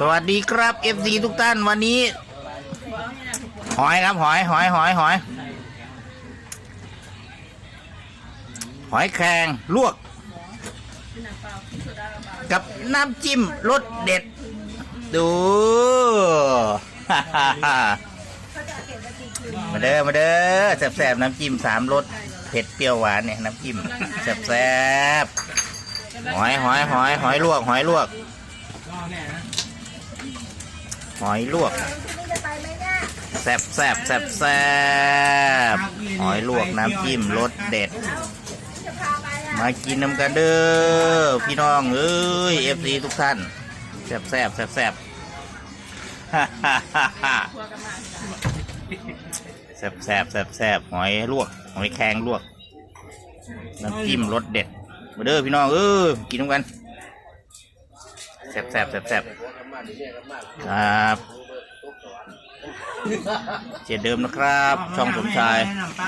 สวัสดีครับ FC ทุกท่านวันนี้ หอยครับหอยหอยหอยหอย หอยแครงลวก กับน้ำจิ้มรสเด็ด ดูมาเด้อมาเด้อแซ่บๆน้ำจิ้มสามรสเผ็ดเปรี้ยวหวานเนี่ยน้ำจิ้มแซ่บๆหอยหอยหอยหอยลวก หอยลวก หอยลวกแซ่บแซ่บแซ่บแซ่บหอยลวกน้ำจิ้มรสเด็ด มากินน้ำกันเด้อพี่น้องเอ้ยเอฟซีทุกท่านแซ่บแซ่บแซ่บแซ่บฮ่าฮ่าฮ่าแซ่บแซ่บแซ่บแซบหอยลวกหอยแครงลวก น้ำจิ้มรสเด็ด มาเด้อพี่น้องเอ้ยกินน้ำกันแซ่บแซ่บแซ่บแซ่บ ครับเช่นเดิมนะครับ ช่องสมชาย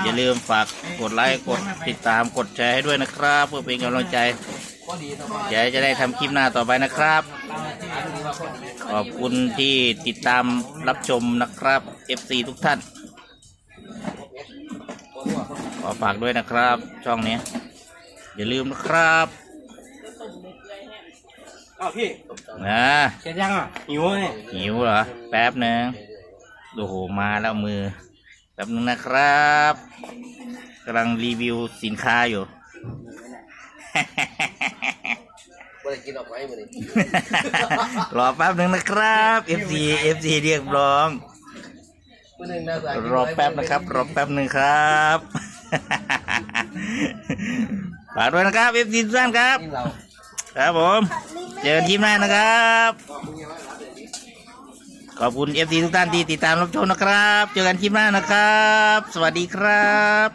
อย่าลืมฝากกดไลค์กดติดตามกดแชร์ให้ด้วยนะครับ เพื่อเป็นกำลังใจเดี๋ยวจะได้ทำคลิปหน้าต่อไปนะครับ ขอบคุณที่ติดตามรับชมนะครับ FC ทุกท่าน ขอฝากด้วยนะครับ ช่องนี้ อย่าลืมนะครับ อ้าวพี่นะเสร็จยังอะหิวเลยหิวเหรอ แป๊บหนึ่งโอ้โหมาแล้วมือแป๊บนึงนะครับกำลังรีวิวสินค้าอยู่ไม่ได้กินออกไม้มาดิรอแป๊บหนึ่งนะครับ FC FC เรียกร้องเมื่อหนึ่งหน้าตารอแป๊บนะครับ รอแป๊บหนึ่งครับฝากด้วยนะครับ FC ทุกท่านครับกินเรา ครับผม เจอกันทีมหน้านะครับ ขอบคุณเอฟซีทุกท่านที่ติดตามรับชมนะครับ เจอกันคลิปหน้านะครับ สวัสดีครับ